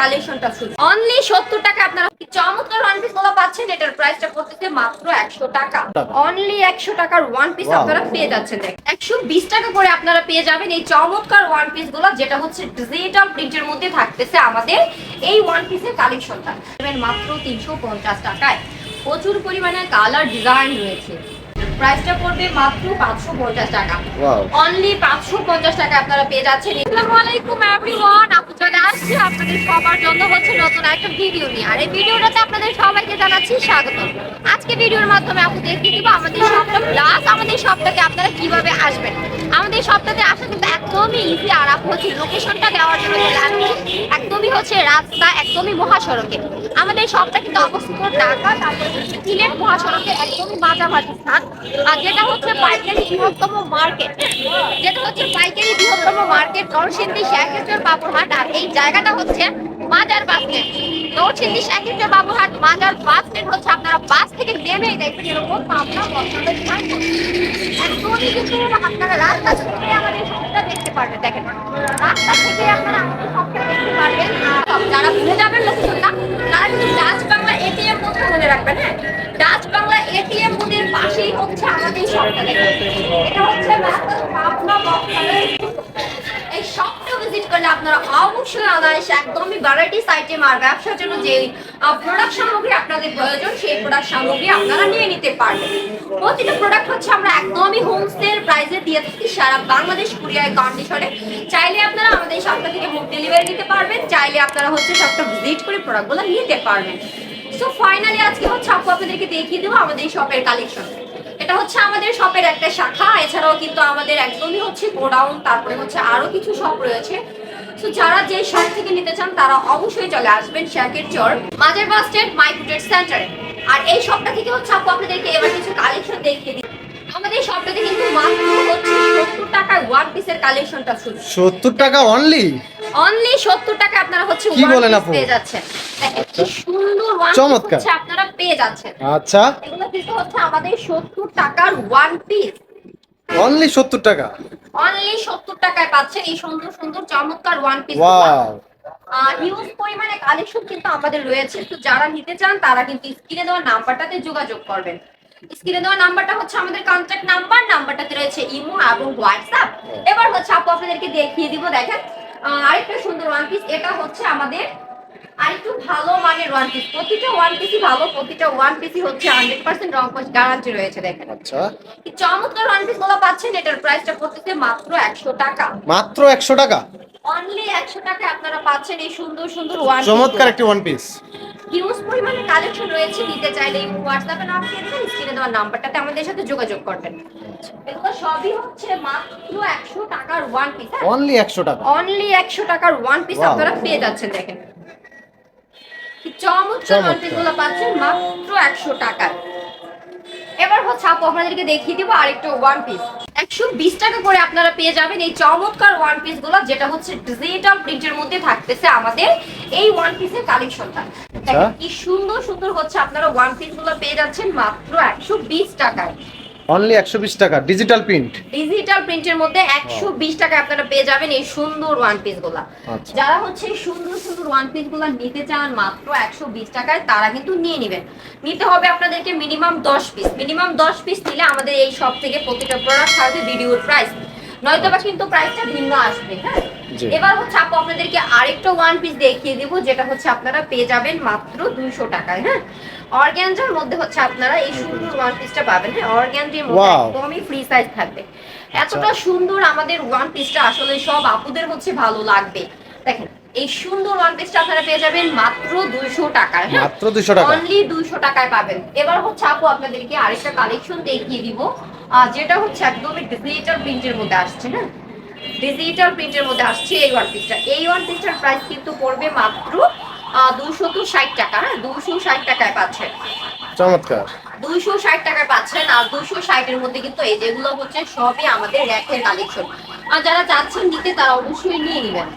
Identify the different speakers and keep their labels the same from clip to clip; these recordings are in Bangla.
Speaker 1: কালেকশনটা শুরু অনলি সত্তর টাকা আপনারা চমৎকার ওয়ান পিসগুলো পাচ্ছেন? এটার প্রাইসটা পড়তেছে মাত্র একশো টাকা। অনলি একশো টাকার ওয়ান পিস আপনারা পেয়ে যাচ্ছেন একশো বিশ টাকা করে আপনারা পেয়ে যাবেন এই চমৎকার ওয়ান পিসগুলো যেটা হচ্ছে ডিজিটাল প্রিন্টের মধ্যে থাকতেছে আমাদের এই ওয়ান পিসের কালেকশনটা মাত্র তিনশো পঞ্চাশ টাকায়। প্রচুর পরিমাণে কালার ডিজাইন রয়েছে। প্রাইসটা পড়বে মাত্র পাঁচশো পঞ্চাশ টাকা।
Speaker 2: ওয়াও
Speaker 1: অনলি পাঁচশো পঞ্চাশ টাকা আপনারা পেয়ে যাচ্ছেন। আসসালামু আলাইকুম एवरीवन আপু চলে আসছি। আপনাদের সবার জন্য হচ্ছে নতুন একটা ভিডিও নিয়ে। আর এই ভিডিওটাতে আপনাদের সবাইকে জানাচ্ছি স্বাগত। আজকে ভিডিওর মাধ্যমে আপু দেখিয়ে দিব আমাদের সবটা প্লাস আমাদের সবটাকে আপনারা কীভাবে আসবেন। আমাদের সবটাতে আসা কিন্তু একদমই ইজি আর হচ্ছে লোকেশনটা দেওয়ার জন্য একদমই হচ্ছে রাস্তা, একদমই মহাসড়কে। আমাদের সবটা কিন্তু অবস্থিত ঢাকা, তারপরে সিলেট মহাসড়কে একদমই মাঝামাঝি স্থান। আর যেটা হচ্ছে পাইকারি বৃহত্তম মার্কেট, যেটা হচ্ছে পাইকারি বৃহত্তম মার্কেট, নরসিংদী শেখেশ্বর বাবুরহাট আর এই জায়গাটা হচ্ছে মাজার বাস স্ট্যান্ড নরসিংদী শেখেশ্বর বাবুরহাট মাজার বাস স্ট্যান্ড হচ্ছে। আপনারা বাস থেকে নেমেই দেখবেন এরকম পাবনা একদমই কিন্তু আপনারা রাস্তা থেকে আমাদের সবটা দেখতে পারবেন, দেখেন। রাস্তা থেকে আপনারা আমাদের সবটা দেখতে পারবেন। যারা ভুলে যাবেন লোকেশনটা তারা কিন্তু ডাচ বাংলা এটিএম মধ্যে মনে রাখবেন হ্যাঁ? ডাচ বাংলা এটিএম বুথের পাশেই হচ্ছে আপনারা অবশ্যই একদমই ব্যবসার জন্য প্রোডাক্ট সামগ্রী আপনাদের প্রয়োজন, সেই প্রোডাক্ট সামগ্রী আপনারা নিয়ে নিতে পারবেন। প্রতিটা প্রোডাক্ট হচ্ছে আমরা একদমই দিয়ে থাকি। সারা বাংলাদেশ কন্ডিশনে চাইলে আপনারা আমাদের হোম ডেলিভারি পারবেন। চাইলে আপনারা হচ্ছে ভিজিট করে প্রোডাক্টগুলো নিতে পারবেন। সো ফাইনালি আজকে হচ্ছে আপু আপনাদেরকে দেখিয়ে দেবো আমাদের শপের কালেকশন এটা হচ্ছে আমাদের শপের একটা শাখা, এছাড়াও কিন্তু আমাদের একদমই হচ্ছে গোডাউন, তারপরে হচ্ছে আরও কিছু শপ রয়েছে। যারা যে শপ থেকে নিতে চান, তারা অবশ্যই চলে আসবেন শ্যাকের চর, মাজার বাস স্ট্যান্ড মাইকুটেড সেন্টারে। আর এই শপটা থেকে হচ্ছে আপু আপনাদেরকে এবার কিছু কালেকশন দেখিয়ে দিই। আমাদের শপটাতে কিন্তু মাত্র হচ্ছে সত্তর টাকায় ওয়ান পিসের কালেকশনটা শুরু।
Speaker 2: সত্তর টাকা অনলি
Speaker 1: অনলি সত্তর টাকা আপনারা হচ্ছে
Speaker 2: কি বলেন আপু?
Speaker 1: পেয়ে যাচ্ছেন। দেখেন, সুন্দর ওয়ান
Speaker 2: চমৎকার।
Speaker 1: হচ্ছে আপনারা পেয়ে যাচ্ছেন।
Speaker 2: আচ্ছা।
Speaker 1: এগুলো কিন্তু হচ্ছে আমাদের সত্তর টাকার ওয়ান পিস
Speaker 2: অনলি সত্তর টাকা?
Speaker 1: অনলি সত্তর টাকায় পাচ্ছেন এই সুন্দর সুন্দর চমৎকার ওয়ান পিস
Speaker 2: ওয়াও
Speaker 1: হিউজ পরিমাণে কালেকশন কিন্তু আমাদের রয়েছে। তো যারা নিতে চান তারা কিন্তু স্ক্রিনে দেওয়া নাম্বারটাতে যোগাযোগ করবেন। স্ক্রিনে দেওয়া নাম্বারটা হচ্ছে আমাদের কন্ট্যাক্ট নাম্বার নাম্বারটাতে রয়েছে ইমো এবং হোয়াটসঅ্যাপ এবার হচ্ছে আপু আপনাদেরকে দেখিয়ে দিব দেখেন। আরেকটা সুন্দর ওয়ান পিস এটা হচ্ছে আমাদের আরেকটু ভালো মানের ওয়ান পিস প্রতিটা ওয়ান পিসই ভালো প্রতিটা ওয়ান পিসই হচ্ছে হান্ড্রেড পার্সেন্ট রং গ্যারান্টি রয়েছে দেখেন।
Speaker 2: আচ্ছা।
Speaker 1: চমৎকার ওয়ান পিসগুলো পাচ্ছেন এটার প্রাইসটা পড়তেছে মাত্র একশো টাকা।
Speaker 2: মাত্র একশো টাকা?
Speaker 1: অনলি একশো টাকা আপনারা পাচ্ছেন এই সুন্দর সুন্দর ওয়ান
Speaker 2: চমৎকার একটি ওয়ান পিস
Speaker 1: হিউজ পরিমাণে কালেকশন রয়েছে নিতে চাইলে এই হোয়াটসঅ্যাপে নাম দিয়ে দেবেন স্ক্রিনে দেওয়ার নাম্বারটাতে আমাদের সাথে যোগাযোগ করবেন। এগুলো সবই হচ্ছে মাত্র একশো টাকার ওয়ান পিস
Speaker 2: অনলি একশো টাকা।
Speaker 1: অনলি একশো টাকার ওয়ান পিস আপনারা পেয়ে যাচ্ছেন দেখেন। চমৎকার ওয়ান পিসগুলো পাচ্ছেন মাত্র একশো টাকায়। এবার হচ্ছে আপু আপনাদেরকে দেখিয়ে দিব আরেকটা ওয়ান পিস একশো বিশ টাকা করে আপনারা পেয়ে যাবেন এই চমৎকার ওয়ান পিসগুলো যেটা হচ্ছে ডিজিটাল প্রিন্টের মধ্যে থাকতেছে আমাদের এই ওয়ান পিসের কালেকশনটা দেখেন কি সুন্দর সুন্দর হচ্ছে আপনারা ওয়ান পিসগুলো পেয়ে যাচ্ছেন মাত্র একশো বিশ টাকায়।
Speaker 2: অনলি একশো বিশ টাকা ডিজিটাল প্রিন্ট
Speaker 1: ডিজিটাল প্রিন্টের মধ্যে একশো বিশ টাকায় আপনারা পেয়ে যাবেন এই সুন্দর ওয়ান পিসগুলা।
Speaker 2: আচ্ছা।
Speaker 1: যারা হচ্ছে সুন্দর সুন্দর ওয়ান পিসগুলা নিতে চান মাত্র একশো বিশ টাকায় তারা কিন্তু নিয়ে নেবেন। নিতে হবে আপনাদেরকে মিনিমাম দশ পিস মিনিমাম দশ পিস নিলে আমাদের এই সব থেকে প্রতিটা প্রোডাক্ট থাকবে ভিডিওর প্রাইস নয়তো বা কিন্তু প্রাইসটা ভিন্ন আসবে হ্যাঁ। এবার হচ্ছে আপু আপনাদেরকে আরেকটা ওয়ান পিস দেখিয়ে দিব যেটা হচ্ছে আপনারা পেয়ে যাবেন মাত্র দুইশো টাকায় হ্যাঁ? অর্গ্যানজার মধ্যে হচ্ছে আপনারা এই সুন্দর ওয়ান পিসটা পাবেন হ্যাঁ? অর্গ্যানজার মধ্যে একদমই ফ্রি সাইজ থাকবে। এতটা সুন্দর আমাদের ওয়ান পিসটা আসলে সব আপুদের হচ্ছে ভালো লাগবে। দেখেন এই সুন্দর ওয়ান পিসটা আপনারা পেয়ে যাবেন মাত্র দুইশো টাকায় হ্যাঁ?
Speaker 2: মাত্র দুশো টাকা।
Speaker 1: অনলি দুইশো টাকায় পাবেন। এবার হচ্ছে আপু আপনাদেরকে আরেকটা কালেকশন দেখিয়ে দিব যেটা হচ্ছে একদমই ডিজিটাল প্রিন্টের মধ্যে আসছে না ডিজিটাল প্রিন্টের মধ্যে আসছে এই ওয়ান পিসটা এই ওয়ান পিসটার প্রাইস কিন্তু পড়বে মাত্র দুশো তো ষাট টাকা হ্যাঁ দুশো ষাট টাকায় পাচ্ছেন।
Speaker 2: চমৎকার।
Speaker 1: দুইশো ষাট টাকায় পাচ্ছেন আর দুশো ষাটের মধ্যে কিন্তু এই যেগুলো হচ্ছে সবই আমাদের র্যাকের কালেকশন আর যারা চাচ্ছেন নিতে তারা অবশ্যই নিয়ে নেবেন।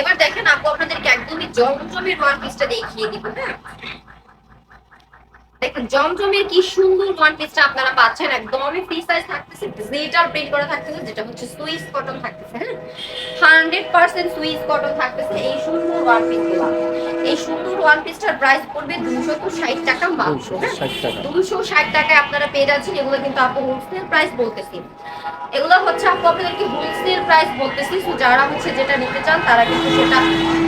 Speaker 1: এবার দেখেন আপু আপনাদেরকে একদমই জমজমের ওয়ান পিসটা দেখিয়ে দিব হ্যাঁ। দেখেন জমজমের কি সুন্দর ওয়ান পিসটা আপনারা পাচ্ছেন। একদমই ফ্রি সাইজ থাকতেছে ডিজিটাল প্রিন্ট করা থাকতেছে যেটা হচ্ছে সুইস কটন থাকতেছে হ্যাঁ? হান্ড্রেড পার্সেন্ট সুইস কটন থাকতেছে এই সুন্দর ওয়ান পিস এই সুন্দর ওয়ান পিসটার প্রাইস পড়বে দুশো তো ষাট টাকা মাত্র হ্যাঁ? দুশো ষাট টাকায় আপনারা পেয়ে যাচ্ছেন এগুলো কিন্তু আপু হোলসেল প্রাইস বলতেছি। এগুলো হচ্ছে আপু আপনাদেরকে হোলসেল প্রাইস বলতেছি তো যারা হচ্ছে যেটা নিতে চান তারা কিন্তু সেটা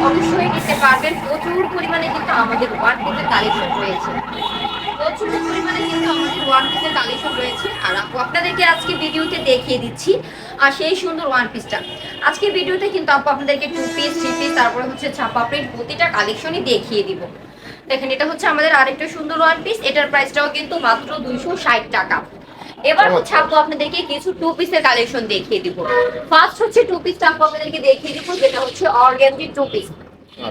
Speaker 1: অবশ্যই নিতে পারবেন। প্রচুর পরিমাণে কিন্তু আমাদের ওয়ান পিসের কালেকশন রয়েছে। প্রচুর পরিমাণে কিন্তু আমাদের ওয়ান পিসের কালেকশন রয়েছে। আর আপু আপনাদেরকে আজকে ভিডিওতে দেখিয়ে দিচ্ছি আর সেই সুন্দর ওয়ান পিসটা আজকে ভিডিওতে কিন্তু আপু আপনাদেরকে টু পিস থ্রি পিস তারপরে হচ্ছে ছাপা প্রিন্ট প্রতিটা কালেকশনই দেখিয়ে দিব। দেখেন এটা হচ্ছে আমাদের আরেকটা সুন্দর ওয়ান পিস এটার প্রাইসটাও কিন্তু মাত্র দুইশো ষাট টাকা। এবার হচ্ছে আপু আপনাদেরকে কিছু টু পিসের কালেকশন দেখিয়ে দিব। ফার্স্ট হচ্ছে টু পিসটা আপু আপনাদেরকে দেখিয়ে দিব যেটা হচ্ছে অর্গ্যানজি টু পিস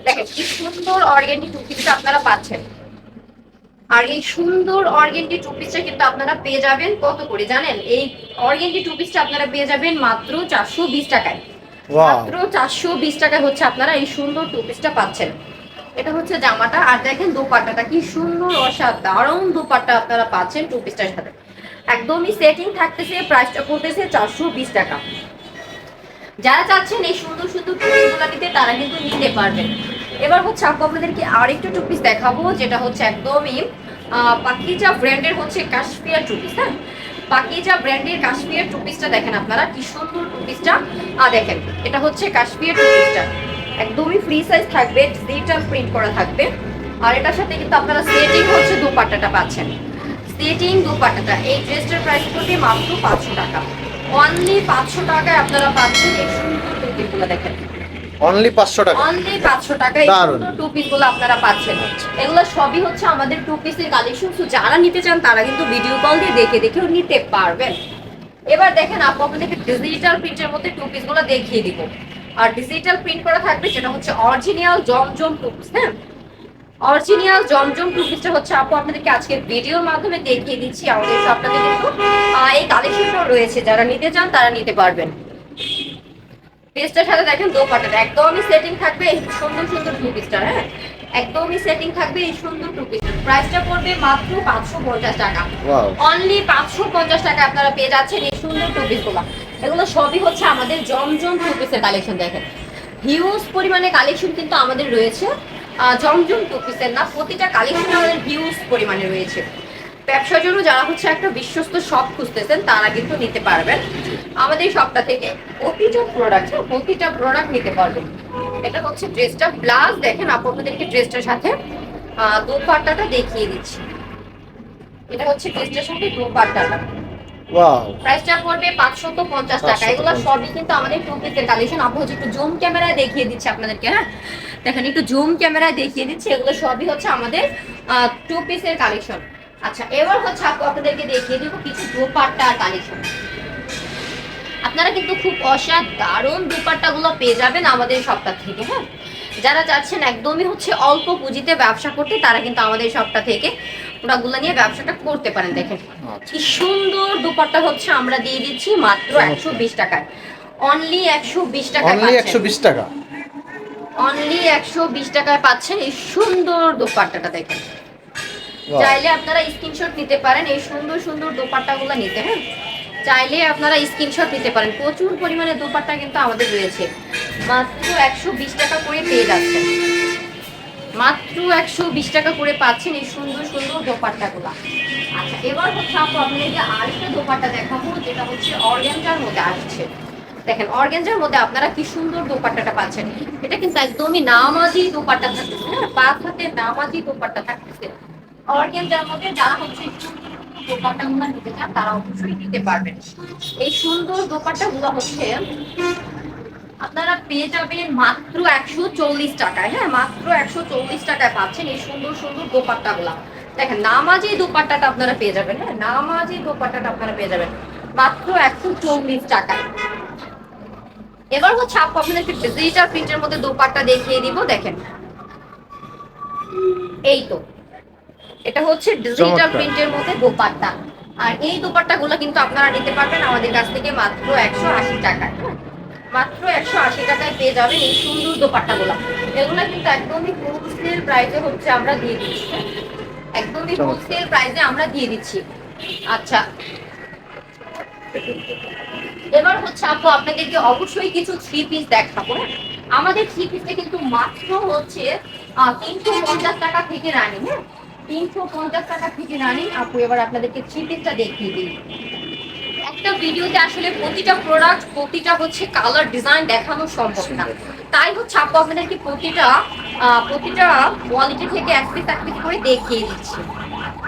Speaker 1: দেখেন কি সুন্দর অর্গ্যানজি টু পিসটা আপনারা পাচ্ছেন। আর এই সুন্দর অর্গেন্ডি টু পিসটা কিন্তু আপনারা পেয়ে যাবেন। কত করে জানেন? এই অর্গেন্ডি টু পিসটা আপনারা পেয়ে যাবেন মাত্র চারশো বিশ টাকায়। মাত্র চারশো বিশ টাকায় হচ্ছে আপনারা এই সুন্দর টু পিসটা পাচ্ছেন। এটা হচ্ছে জামাটা। আর দেখেন দোপাট্টাটা কি সুন্দর অসাধারণ দোপাট্টা আপনারা পাচ্ছেন টু পিসটার সাথে। একদমই সেটিং থাকতেছে প্রাইসটা পড়তেছে চারশো বিশ টাকা। যারা চাচ্ছেন এই সুন্দর সুন্দর টুপিসগুলো নিতে তারা কিন্তু নিতে পারবেন। এবার হচ্ছে আপু আপনাদেরকে আরেকটা টুপিস দেখাবো যেটা হচ্ছে একদমই পাকিজা ব্র্যান্ডের হচ্ছে কাশ্মীর টুপিস হ্যাঁ? পাকিজা ব্র্যান্ডের কাশ্মীর টুপিসটা দেখেন আপনারা কি সুন্দর টুপিসটা আহ, দেখেন এটা হচ্ছে কাশ্মীর টুপিসটা একদমই ফ্রি সাইজ থাকবে ডিজিটাল প্রিন্ট করা থাকবে। আর এটার সাথে কিন্তু আপনারা সেটিং হচ্ছে দুপাট্টাটা পাচ্ছেন। সেটিং দুপাট্টাটা এই ড্রেসটার প্রাইস পড়বে মাত্র পাঁচশো টাকা। অনলি পাঁচশো টাকায় আপনারা পাচ্ছেন এই সুন্দর টুপিগুলো দেখেন।
Speaker 2: অনলি পাঁচশো টাকা।
Speaker 1: অনলি পাঁচশো টাকায় এই। টু পিসগুলো আপনারা পাচ্ছেন। এগুলো সবই হচ্ছে আমাদের টু পিসের কালেকশন তো যারা নিতে চান তারা কিন্তু ভিডিও কল দিয়ে দেখে দেখেও নিতে পারবেন। এবার দেখেন আপু আপনাদেরকে ডিজিটাল প্রিন্টের মধ্যে টু পিসগুলো দেখিয়ে দিব। আর ডিজিটাল প্রিন্ট করা থাকবে যেটা হচ্ছে অরিজিনাল জমজম টু পিস হ্যাঁ? অরিজিনাল জমজম টু পিসটা হচ্ছে আপু আপনাদেরকে আজকে ভিডিওর মাধ্যমে দেখিয়ে দিচ্ছি। আমাদের সবটাতে কিন্তু এই কালেকশনটাও রয়েছে। যারা নিতে চান তারা নিতে পারবেন। পিসটার সাথে দেখেন দোপাট্টাটা। একদমই সেটিং থাকবে এই সুন্দর সুন্দর টু পিসটার হ্যাঁ? একদমই সেটিং থাকবে এই সুন্দর টু পিসটার প্রাইসটা পড়বে মাত্র পাঁচশো পঞ্চাশ টাকা। অনলি পাঁচশো পঞ্চাশ টাকা আপনারা পেয়ে যাচ্ছেন এই সুন্দর টু পিসগুলো এগুলো সবই হচ্ছে আমাদের জমজম টু পিসের কালেকশন দেখেন। হিউজ পরিমাণে কালেকশন কিন্তু আমাদের রয়েছে। জমজম টু পিসের না প্রতিটা কালেকশন আমাদের হিউজ পরিমাণে রয়েছে। ব্যবসার জন্য যারা হচ্ছে একটা বিশ্বস্ত শপ খুঁজতেছেন তারা কিন্তু নিতে পারবেন। আমাদের শপটা থেকে প্রতিটা প্রোডাক্ট প্রতিটা প্রোডাক্ট নিতে পারবেন। এটা হচ্ছে ড্রেসটা প্লাস দেখেন আপু আপনাদেরকে ড্রেসটার সাথে দোপাট্টাটা দেখিয়ে দিচ্ছি। এটা হচ্ছে ড্রেসটার সাথে দোপাট্টাটা।
Speaker 2: ওয়াও
Speaker 1: প্রাইসটা পড়বে পাঁচশত পঞ্চাশ টাকা। এগুলো সবই কিন্তু আমাদের টু পিসের কালেকশন আপু হচ্ছে একটু জুম ক্যামেরায় দেখিয়ে দিচ্ছে আপনাদেরকে হ্যাঁ? দেখেন একটু জুম ক্যামেরায় দেখিয়ে দিচ্ছে। এগুলো সবই হচ্ছে আমাদের টু পিসের কালেকশন আচ্ছা এবার হচ্ছে আপু আপনাদেরকে দেখিয়ে দেবো কিছু দোপাট্টা কালেকশন। আপনারা কিন্তু খুব অসাধারণ দোপাট্টাগুলো পেয়ে যাবেন আমাদের সপ্তাহ থেকে হ্যাঁ? যারা চাচ্ছেন একদমই হচ্ছে অল্প পুঁজিতে ব্যবসা করতে তারা কিন্তু আমাদের সপ্তাহ থেকে প্রোডাক্টগুলো নিয়ে ব্যবসাটা করতে পারেন দেখেন।
Speaker 2: আচ্ছা।
Speaker 1: কি সুন্দর দুপাট্টা হচ্ছে আমরা দিয়ে দিচ্ছি মাত্র একশো বিশ টাকায়। অনলি একশো বিশ টাকায়
Speaker 2: অনলি একশো বিশ টাকা।
Speaker 1: অনলি একশো বিশ টাকায় পাচ্ছেন এই সুন্দর দোপাট্টাটা দেখেন. চাইলে আপনারা স্ক্রিনশট নিতে পারেন, এই সুন্দর সুন্দর দোপাট্টাগুলো নিতে হ্যাঁ? চাইলে আপনারা স্ক্রিনশট নিতে পারেন। প্রচুর পরিমাণে দোপাট্টা কিন্তু আমাদের রয়েছে। মাত্র একশো বিশ টাকা করে পেয়ে যাচ্ছেন। মাত্র একশো বিশ টাকা করে পাচ্ছেন এই সুন্দর সুন্দর দোপাট্টাগুলো। আচ্ছা এবার হচ্ছে আপু আপনাদেরকে আরেকটা দোপাট্টা দেখাবো, যেটা হচ্ছে অর্গ্যানজার মধ্যে আসছে। দেখেন, অর্গ্যানজার মধ্যে আপনারা কি সুন্দর দোপাট্টাটা পাচ্ছেন। এটা কিন্তু একদমই নামাজি দোপাট্টা থাকতেছে হ্যাঁ? পাঁচ হাতে নামাজি দোপাট্টা থাকতেছে। অর্গ্যানজার মধ্যে যারা হচ্ছে এই সুন্দর দোপাট্টাগুলো নিতে চান, তারা অবশ্যই নিতে পারবেন। এই সুন্দর দোপাট্টাগুলো হচ্ছে, আপনারা পেয়ে যাবেন মাত্র একশো চল্লিশ টাকায়। হ্যাঁ মাত্র একশো চল্লিশ টাকায় পাচ্ছেন এই সুন্দর সুন্দর দোপাট্টাগুলা দেখেন, নামাজি দোপাট্টাটা আপনারা পেয়ে যাবেন। হ্যাঁ নামাজি দোপাট্টাটা আপনারা পেয়ে যাবেন মাত্র একশো চল্লিশ টাকায়। এবার হচ্ছে আপু আপনাদেরকে ডিজিটাল প্রিন্টের মধ্যে দোপাট্টা দেখিয়ে দিব। দেখেন, এই তো। এটা হচ্ছে ডিজিটাল। প্রিন্টের মধ্যে দোপাট্টা আর এই দোপাট্টাগুলো কিন্তু আপনারা নিতে পারবেন আমাদের কাছ থেকে মাত্র একশো আশি টাকায়? মাত্র একশো আশি টাকায় পেয়ে যাবেন এই সুন্দর দোপাট্টাগুলো এগুলো কিন্তু একদমই হোলসেল প্রাইসে হচ্ছে আমরা দিয়ে দিচ্ছি? একদমই। হোলসেল প্রাইসে আমরা দিয়ে দিচ্ছি আচ্ছা এবার হচ্ছে আপু আপনাদেরকে অবশ্যই কিছু থ্রি পিস দেখাবো? আমাদের থ্রি পিসটা কিন্তু মাত্র হচ্ছে তিনশো পঞ্চাশ টাকা থেকে রানি হ্যাঁ তিনশো পঞ্চাশ টাকা থেকে রানি, আপু, এবার আপনাদেরকে থ্রি দেখিয়ে দিই। একটা ভিডিওতে আসলে প্রতিটা প্রোডাক্ট প্রতিটা হচ্ছে কালার ডিজাইন দেখানো সম্ভব না। তাই হচ্ছে আপু, আপনাদেরকে প্রতিটা প্রতিটা কোয়ালিটি থেকে এক পিস এক পিস করে দেখিয়ে দিচ্ছি।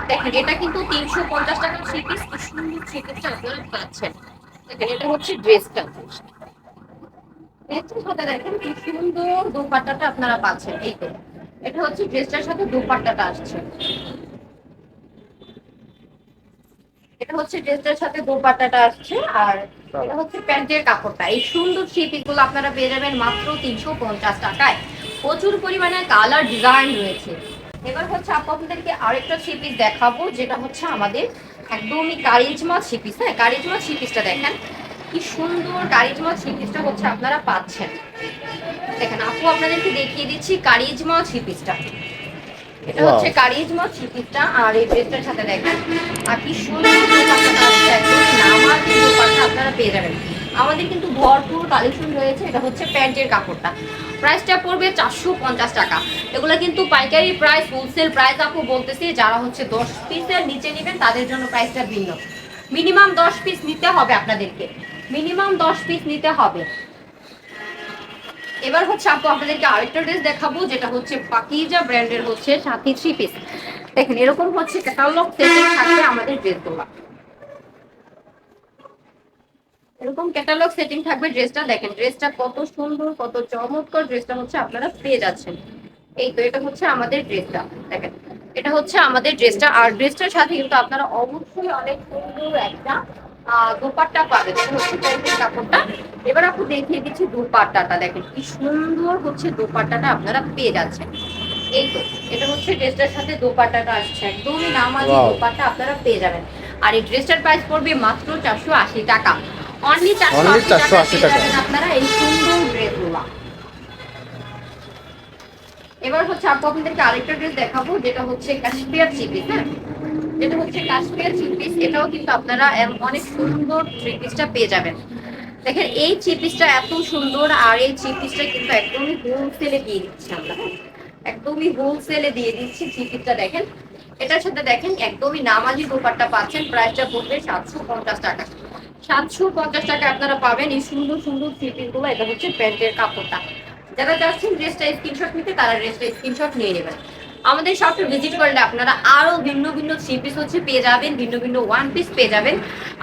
Speaker 1: দেখেন, এটা কিন্তু তিনশো পঞ্চাশ টাকা থ্রি পিস, কি সুন্দর থ্রি পিসটা আপনারা পাচ্ছেন। দেখেন, এটা হচ্ছে ড্রেসটা দেখেন, কি সুন্দর দোপাট্টাটা আপনারা পাচ্ছেন, এই তো। এটা হচ্ছে ড্রেসটার সাথে দোপাট্টাটা আসছে। এটা হচ্ছে ড্রেসটার সাথে দোপাট্টাটা আসছে আর এটা হচ্ছে প্যান্টের কাপড়টা। এই সুন্দর থ্রি পিসগুলো আপনারা পেয়ে যাবেন মাত্র তিনশো পঞ্চাশ টাকায়। প্রচুর পরিমাণে কালার ডিজাইন রয়েছে। এবার হচ্ছে আপু আপনাদেরকে আরেকটা থ্রি পিস দেখাবো, যেটা হচ্ছে আমাদের একদমই কারিজমা থ্রি পিস হ্যাঁ কারিজমা থ্রি পিসটা দেখেন। কি সুন্দর কারিজমা থ্রি পিসটা হচ্ছে আপনারা পাচ্ছেন। দেখেন আপু আপনাদেরকে দেখিয়ে দিচ্ছি কারিজমা থ্রি পিসটা এটা. হচ্ছে কারিজমা থ্রি পিসটা আর এই ড্রেসটার সাথে দেখেন আর কি সুন্দর নামাজি আপনারা পেয়ে যাবেন। আমাদের কিন্তু ভরপুর কালেকশন রয়েছে এটা হচ্ছে প্যান্টের কাপড়টা। প্রাইসটা পড়বে চারশো পঞ্চাশ টাকা। এগুলো কিন্তু পাইকারি প্রাইস হোলসেল প্রাইস আপু বলতেছি যারা হচ্ছে দশ পিসের নিচে নেবেন তাদের জন্য প্রাইসটা ভিন্ন। মিনিমাম দশ পিস নিতে হবে আপনাদেরকে। মিনিমাম দশ পিস নিতে হবে। এবার হচ্ছে আপু আপনাদেরকে আরেকটা ড্রেস দেখাবো, যেটা হচ্ছে পাকিজা ব্র্যান্ডের হচ্ছে সাথী থ্রি পিস দেখেন, এরকম হচ্ছে ক্যাটালগ সেটিং থাকবে আমাদের ড্রেসগুলো এরকম ক্যাটালগ সেটিং থাকবে ড্রেসটা দেখেন ড্রেসটা কত সুন্দর, কত চমৎকার ড্রেসটা হচ্ছে আপনারা পেয়ে যাচ্ছেন। এই তো, এটা হচ্ছে আমাদের ড্রেসটা দেখেন। এটা হচ্ছে আমাদের ড্রেসটা আর ড্রেসটার সাথে কিন্তু আপনারা অবশ্যই অনেক সুন্দর একটা দোপাট্টা পাবেন। হচ্ছে কাপড়টা। এবার আপনি দেখিয়ে দিচ্ছি দোপাট্টাটা। দেখেন কি সুন্দর হচ্ছে দোপাট্টাটা আপনারা পেয়ে যাচ্ছেন। এই তো এটা হচ্ছে ড্রেসটার সাথে দোপাট্টাটা আসছে। একদমই নামাজি
Speaker 2: Wow.
Speaker 1: দোপাট্টা আপনারা পেয়ে যাবেন। আর এই ড্রেসটার প্রাইস পড়বে মাত্র চারশো আশি টাকা। অনলি চারশো আশি টাকা
Speaker 2: 480
Speaker 1: পেয়ে
Speaker 2: টাকা।
Speaker 1: যাবেন আপনারা এই সুন্দর ড্রেসগুলো। এবার হচ্ছে আপু আপনাদেরকে আরেকটা ড্রেস দেখাবো যেটা হচ্ছে কাশ্মীর চিপিস হ্যাঁ? যেটা হচ্ছে কাশ্মীর চিপিস এটাও কিন্তু আপনারা অনেক সুন্দর থ্রি পিসটা পেয়ে যাবেন। দেখেন, এই চিপিসটা এত সুন্দর, আর এই চিপিসটা কিন্তু একদমই হোলসেলে দিয়ে দিচ্ছি আমরা? একদমই হোলসেলে দিয়ে দিচ্ছি চিপিসটা দেখেন। এটার সাথে দেখেন, একদমই নামাজি দোপাট্টা পাচ্ছেন, প্রাইসটা পড়বে সাতশো পঞ্চাশ টাকা। সাতশো পঞ্চাশ টাকা আপনারা পাবেন এই সুন্দর সুন্দর চিপিসগুলো, এটা হচ্ছে প্যান্টের কাপড়টা। যারা চাচ্ছেন ড্রেসটা স্ক্রিনশট নিতে, তারা ড্রেসটা স্ক্রিনশট নিয়ে নেবেন। আমাদের শপে ভিজিট করলে আপনারা আরও ভিন্ন ভিন্ন থ্রি পিস হচ্ছে পেয়ে যাবেন, ভিন্ন ভিন্ন ওয়ান পিস পেয়ে যাবেন।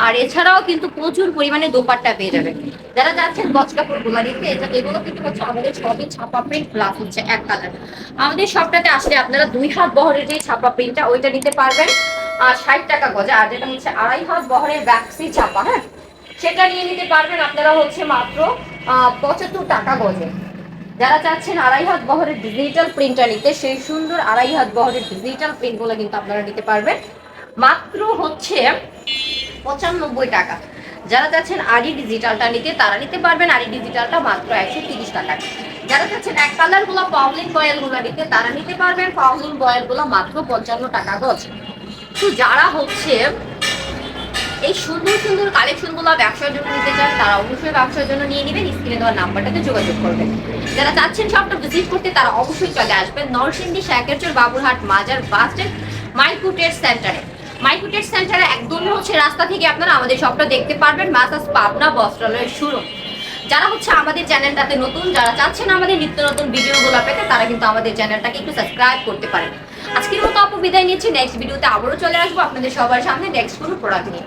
Speaker 1: আর এছাড়াও কিন্তু প্রচুর পরিমাণে দোপাট্টা পেয়ে যাবেন। যারা যাচ্ছেন গছ কাপড়গুলা নিতে এগুলো কিন্তু হচ্ছে আমাদের শপে ছাপা প্রিন্ট প্লাস হচ্ছে এক কালার আমাদের শপটাতে আসলে আপনারা দুই হাত বহরের যে ছাপা প্রিন্টটা ওইটা নিতে পারবেন। আর ষাট টাকা গজা, আর যেটা হচ্ছে আড়াই হাত বহরের ব্যাক্সি ছাপা হ্যাঁ? সেটা নিয়ে নিতে পারবেন আপনারা হচ্ছে মাত্র পঁচাত্তর টাকা গজে। যারা চাচ্ছেন আড়াই হাত বহরের ডিজিটাল প্রিন্টটা নিতে, সেই সুন্দর আড়াই হাত বহরের ডিজিটাল প্রিন্টগুলো কিন্তু আপনারা নিতে পারবেন। মাত্র হচ্ছে পঁচানব্বই টাকা। যারা চাচ্ছেন আড়ি ডিজিটালটা নিতে, তারা নিতে পারবেন আড়ি ডিজিটালটা মাত্র একশো তিরিশ টাকা। যারা চাচ্ছেন এক কালারগুলো পাউলিন বয়েলগুলো নিতে, তারা নিতে পারবেন। পাউলিন বয়েলগুলো মাত্র পঞ্চান্ন টাকা গজ। তো যারা হচ্ছে এই সুন্দর সুন্দর কালেকশনগুলো ব্যবসার জন্য নিতে চান তারা অবশ্যই ব্যবসার জন্য নিয়ে নেবেন। স্ক্রিনে দেওয়ার নাম্বারটাতে যোগাযোগ করবেন। যারা চাচ্ছেন শপটা ভিজিট করতে, তারা অবশ্যই চলে আসবেন নরসিংদী শাকেরচর বাবুরহাট মাজার বাস স্ট্যান্ড মাইকুটের সেন্টারে মাইকুটের সেন্টারে একদমই হচ্ছে রাস্তা থেকে আপনারা আমাদের শপটা দেখতে পারবেন, মাসাজ পাবনা বস্ত্রালয়ের শুরু। যারা হচ্ছে আমাদের চ্যানেলটাতে নতুন, যারা চাচ্ছেন আমাদের নিত্য নতুন ভিডিওগুলো পেতে, তারা কিন্তু আমাদের চ্যানেলটাকে একটু সাবস্ক্রাইব করতে পারেন। আজকের মতো আপু বিদায় নিচ্ছি। নেক্সট ভিডিওতে আবারও চলে আসব। আপনাদের সবার সামনে নেক্সট কোনো প্রোডাক্ট নিয়ে।